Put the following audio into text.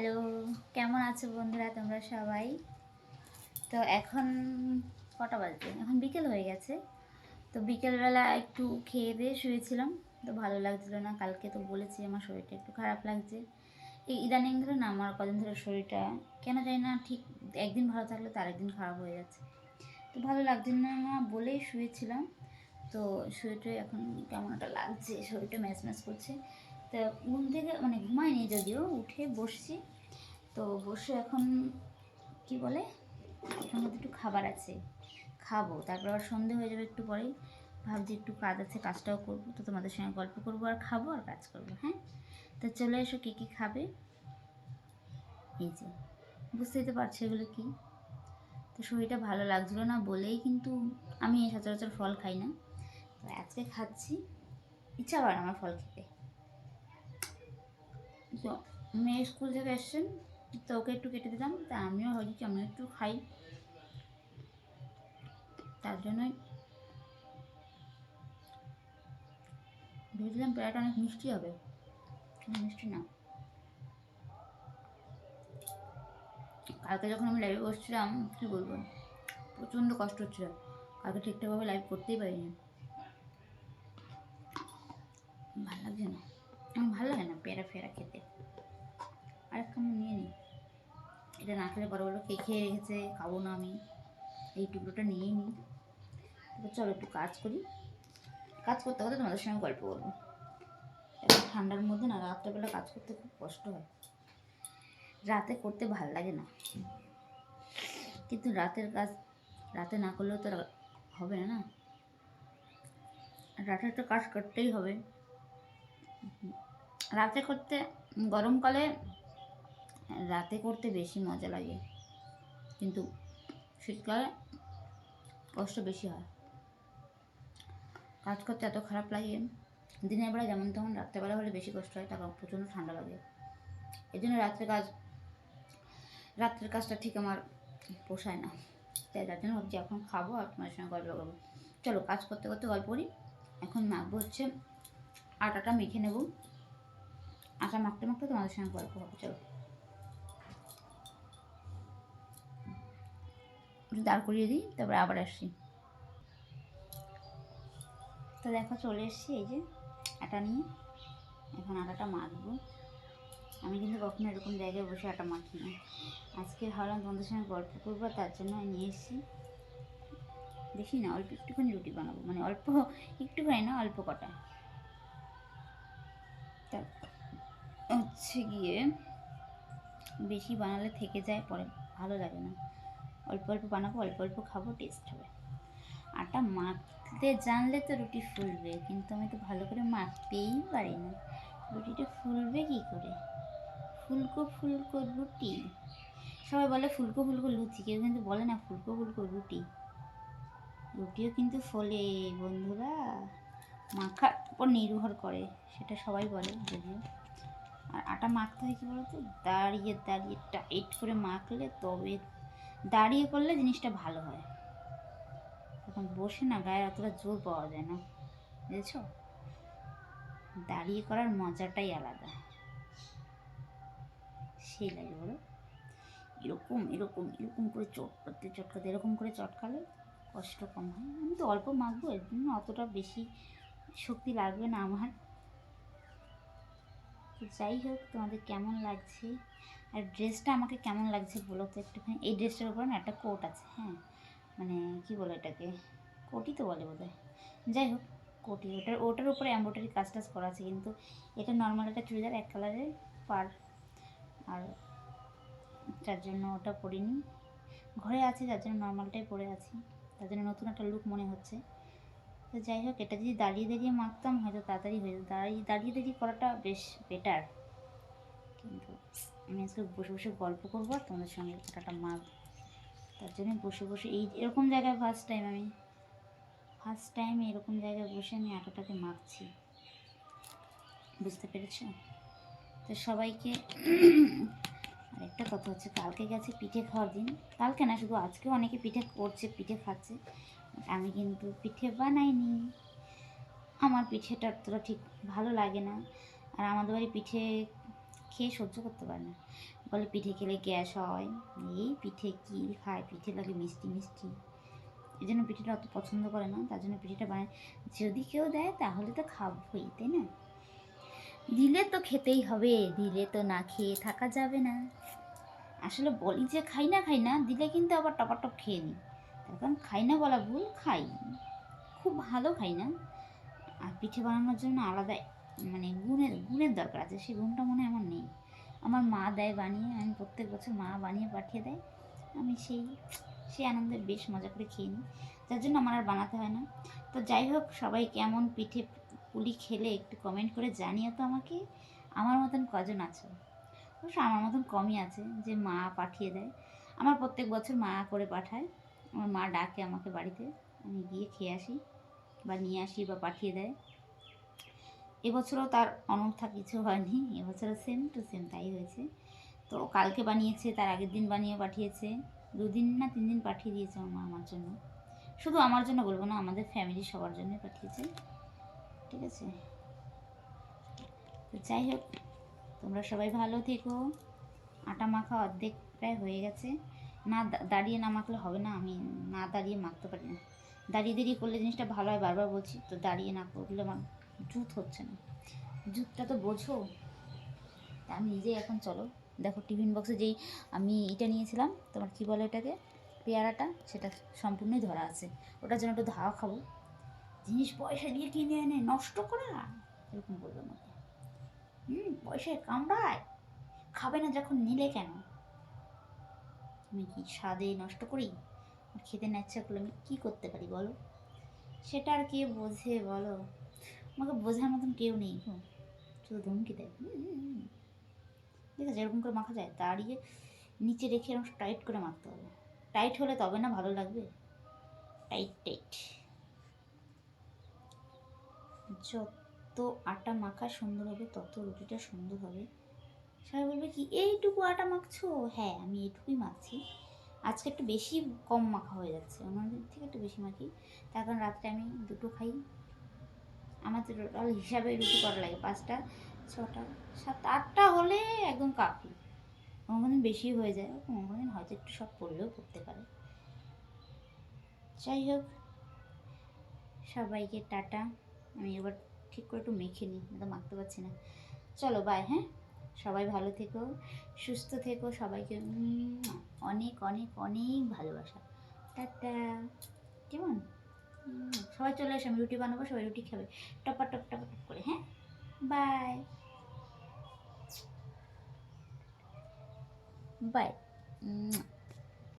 Hello, কেমন আছো বন্ধুরা তোমরা সবাই? তো এখন কটা বাজে? এখন বিকেল হয়ে গেছে। তো বিকেলবেলা একটু খেয়ে দিয়ে শুয়েছিলাম। তো ভালো লাগছিল না, কালকে তো বলেছি আমার শরীরটা একটু খারাপ লাগছে। এই ইদানিং ধরে না আমার কদিন ধরে শরীরটা কেন জানি না ঠিক একদিন ভালো থাকলে তার একদিন খারাপ হয়ে যাচ্ছে। তো ভালো লাগছিল না না বলেই শুয়েছিলাম। তো শরীরটা এখন কেমন একটা লাগছে, শরীরটা ম্যাচ ম্যাচ করছে। তো ঘুম থেকে মানে ঘুমাইনি যদিও, উঠে বসছি। তো বসে এখন, কি বলে, এখন একটু খাবার আছে, খাব। তারপর আবার সন্ধে হয়ে যাবে একটু পরেই। ভাবছি একটু কাজ আছে, কাজটাও করব। তো তোমাদের সঙ্গে গল্প করব আর খাব আর কাজ করব হ্যাঁ? তো চলে এসো কী কী খাবে। এই যে বুঝতেই তো পারছ এগুলো কী। তো শরীরটা ভালো লাগছিল না বলেই কিন্তু আমি সচরাচর ফল খাই না। তো আজকে খাচ্ছি, ইচ্ছা করে আমার ফল খেতে। তো মেয়ে স্কুল থেকে এসছেন, তো ওকে একটু কেটে দিলাম তা আমিও ভাবছি আমিও একটু খাই। তার জন্যই। ভেবেছিলাম পেয়ারাটা অনেক মিষ্টি হবে মিষ্টি না। কালকে যখন আমি লাইভে বসছিলাম, কী বলব, প্রচণ্ড কষ্ট হচ্ছিল। কালকে ঠিকঠাকভাবে লাইভ করতেই পারিনি। ভালো লাগছে না। আমার ভালো লাগে না। পেয়ারা ফেরা খেতে। আর এক কামড় নিয়ে নিই। এটা না খেলে বড় বড় কে খেয়ে রেখেছে, খাব না আমি। এই টুকরোটা নিয়েই নিই। এবার চলো একটু কাজ করি। কাজ করতে করতে তোমাদের সঙ্গে গল্প করব। এখন ঠান্ডার মধ্যে না রাত্রেবেলা কাজ করতে খুব কষ্ট হয়। রাতে করতে ভালো লাগে না। কিন্তু রাতের কাজ, রাতে না করলেও তো হবে না না। রাতে তো কাজ করতেই হবে। রাতে করতে গরমকালে রাতে করতে বেশি মজা লাগে। কিন্তু শীতকালে কষ্ট বেশি হয়। কাজ করতে এত খারাপ লাগে, দিনের বেলা যেমন তেমন রাত্রেবেলা হলে বেশি কষ্ট হয় তখন প্রচণ্ড ঠান্ডা লাগে। এই জন্য রাত্রে কাজ রাত্রের কাজটা ঠিক আমার পোষায় না। তাই যার জন্য ভাবছি এখন খাব আর তোমার সঙ্গে গল্প করব। চলো কাজ করতে করতে গল্প করি। এখন মাখবো হচ্ছে আটাটা মেখে নেব। আটা মাখতে মাখতে তোমাদের সঙ্গে গল্প হবে চলো। দাঁড় করিয়ে দিই, তারপরে আবার আসছি। তো দেখো, চলে এসেছি এই যে আটা নিয়ে। এখন আটাটা মাখবো। আমি কিন্তু কখনো এরকম জায়গায় বসে আটা মাখি না। আজকে ভাবলাম তোমাদের সঙ্গে গল্প করব, তার জন্য নিয়ে এসেছি। বেশি না, অল্প একটুখানি রুটি বানাবো। মানে অল্প, একটুখানি না, অল্প কটা। হচ্ছে গিয়ে বেশি বানালে থেকে যায়, পরে ভালো লাগে না। অল্প অল্প বানাবো, অল্প অল্প খাব টেস্ট হবে। আটা মাখতে জানলে তো রুটি ফুলবে, কিন্তু আমি তো ভালো করে মাখতেই পারি না। রুটিটা ফুলবে কী করে? ফুলকো ফুলকো রুটি। সবাই বলে ফুলকো ফুলকো লুচি, কেউ কিন্তু বলে না ফুলকো ফুলকো রুটি। রুটিও কিন্তু ফলে বন্ধুরা। মাখার উপর নির্ভর করে, সেটা সবাই বলে, যদিও। আর আটা মাখতে হয় কী বলতো? দাঁড়িয়ে দাঁড়িয়ে, টাইট করে মাখলে তবে দাঁড়িয়ে করলে জিনিসটা ভালো হয়। তখন বসে না গায়ে অতটা জোর পাওয়া যায় না, বুঝেছ? দাঁড়িয়ে করার মজাটাই আলাদা। সেই লাগে বলো। এরকম এরকম এরকম করে চটকাতে চটকাতে, এরকম করে চটকালে কষ্ট কম হয়। আমি তো অল্প মাখবো, এর জন্য অতটা বেশি শক্তি লাগবে না আমার। যাই হোক, তোমাদের কেমন লাগছে? আর ড্রেসটা আমাকে কেমন লাগছে বলো তো একটুখানি? এই ড্রেসটার উপর না একটা কোট আছে হ্যাঁ? মানে কি বলে এটাকে? কোটই তো বলে বোধহয়। যাই হোক কোটি ওটার ওটার উপরে এম্ব্রয়ডারি কাজ টাজ করা আছে, কিন্তু এটা নর্মাল একটা চুড়িদার, এক কালারের পার। আর যার জন্য ওটা পরিনি। ঘরে আছে, যার জন্য নর্মালটাই পরে আছি। তার জন্য নতুন একটা লুক মনে হচ্ছে। তো যাই হোক, এটা যদি দাঁড়িয়ে দাঁড়িয়ে মাখতাম হয়তো তাড়াতাড়ি হয়ে দাঁড়িয়ে দাঁড়িয়ে দাঁড়িয়ে করাটা বেশ বেটার কিন্তু আমি আজকে বসে বসে গল্প করব আর তোমাদের সঙ্গে কাটাটা মাখ তার জন্য বসে বসে এই এরকম জায়গায় ফার্স্ট টাইম আমি ফার্স্ট টাইম এরকম জায়গায় বসে আমি আটাটাকে মাখছি বুঝতে পেরেছ? তো সবাইকে আরেকটা কথা হচ্ছে, কালকে গেছে পিঠে খাওয়ার দিন। কালকে না, শুধু আজকেও অনেকে পিঠে করছে, পিঠে খাচ্ছে। আমি কিন্তু পিঠে বানাইনি। আমার পিঠেটা অতটা ঠিক ভালো লাগে না। আর আমাদের বাড়ি পিঠে খেয়ে সহ্য করতে পারে না। বলে পিঠে খেলে গ্যাস হয়। এই পিঠে কী খায়? পিঠে লাগে মিষ্টি মিষ্টি। এই জন্য পিঠেটা অত পছন্দ করে না। তার জন্য পিঠেটা বানায় যদি কেউ দেয় তাহলে তো খাবই, তাই না? দিলে তো খেতেই হবে, দিলে তো না খেয়ে থাকা যাবে না। আসলে বলি যে খাই না খাই না, দিলে কিন্তু আবার টপাটপ খেয়ে নিই কারণ খাই না বলা ভুল, খাই। খুব ভালো খাই না। আর পিঠে বানানোর জন্য আলাদা মানে গুণের গুণের দরকার আছে, সেই গুণটা মনে হয় আমার নেই। আমার মা দেয় বানিয়ে, আমি প্রত্যেক বছর মা বানিয়ে পাঠিয়ে দেয়। আমি সেই সেই আনন্দে বেশ মজা করে খেয়ে নিই। যার জন্য আমার আর বানাতে হয় না। তো যাই হোক, সবাই কেমন পিঠে পুলি খেলে একটু কমেন্ট করে জানিও তো আমাকে। আমার মতন কজন আছো? অবশ্য আমার মতন কমই আছে, যে মা পাঠিয়ে দেয়। আমার প্রত্যেক বছর মা করে পাঠায়। আমার মা ডাকে আমাকে বাড়িতে, আমি গিয়ে খেয়ে আসি বা নিয়ে আসি বা পাঠিয়ে দেয়। এবছরও তার অনর্থা কিছু হয়নি, এবছরও সেম টু সেম তাই হয়েছে। তো কালকে বানিয়েছে, তার আগের দিন বানিয়ে পাঠিয়েছে, দুদিন না তিন দিন পাঠিয়ে দিয়েছে আমার মা আমার জন্য। শুধু আমার জন্য বলব না, আমাদের ফ্যামিলির সবার জন্য পাঠিয়েছে। ঠিক আছে? তো যাই হোক, তোমরা সবাই ভালো থেকো। আটা মাখা অর্ধেক প্রায় হয়ে গেছে। না দাঁড়িয়ে না মাখলে হবে না, আমি না দাঁড়িয়ে মাখতে পারি না। দাঁড়িয়ে দাঁড়িয়ে করলে জিনিসটা ভালো হয়, বারবার বলছি, তো দাঁড়িয়ে না করলে আমার জুত হচ্ছে না। জুতটা তো বোঝো। আমি নিজেই এখন চলো, দেখো টিফিন বক্সে যেই আমি এটা নিয়েছিলাম, তোমার কী বলে এটাকে পেয়ারাটা, সেটা সম্পূর্ণই ধরা আছে। ওটার জন্য একটু ধাওয়া খাব। জিনিস পয়সা দিয়ে কিনে এনে নষ্ট করা? এরকম বলবে আমাকে। হুম, পয়সায় কামড়ায়। খাবে না যখন নিলে কেন? আমি কি স্বাদে নষ্ট করি? আর খেতে না করলে আমি কী করতে পারি বলো? সেটা আর কে বোঝে বলো? আমাকে বোঝার মতন কেউ নেই গো শুধু ধমকি দেয়। ঠিক আছে এরকম করে মাখা যায় দাঁড়িয়ে নিচে রেখে এরকম টাইট করে মাখতে হবে। টাইট হলে তবে না ভালো লাগবে? Tight tight. যত আটা মাখা সুন্দর হবে, তত রুটিটা সুন্দর হবে। সবাই বলবে কি, এইটুকু আটা মাখছো? হ্যাঁ আমি এইটুকুই মাখছি। আজকে একটু বেশি কম মাখা হয়ে যাচ্ছে, অন্যদিন থেকে একটু বেশি মাখি। তার কারণ রাত্রে আমি দুটো খাই। আমার টোটাল হিসাবে রুটি করা লাগে, পাঁচটা, ছটা সাত আটটা হলে একদম কাফি। কোনো দিন বেশি হয়ে যায় কোনো দিন হয়তো একটু সব পড়লেও করতে পারে। যাই হোক, সবাইকে টাটা। আমি এবার ঠিক করে একটু মেখে নিই তো মাখতে পারছি না। চলো বাই হ্যাঁ? সবাই ভালো থেকো, সুস্থ থেকো, সবাইকে অনেক অনেক অনেক ভালোবাসা। টাটা। কেমন? সবাই চলে আসে আমি রুটি বানাবো, সবাই রুটি খাবে। টপা, টপ টপা, টপ করে হ্যাঁ? বাই। বাই।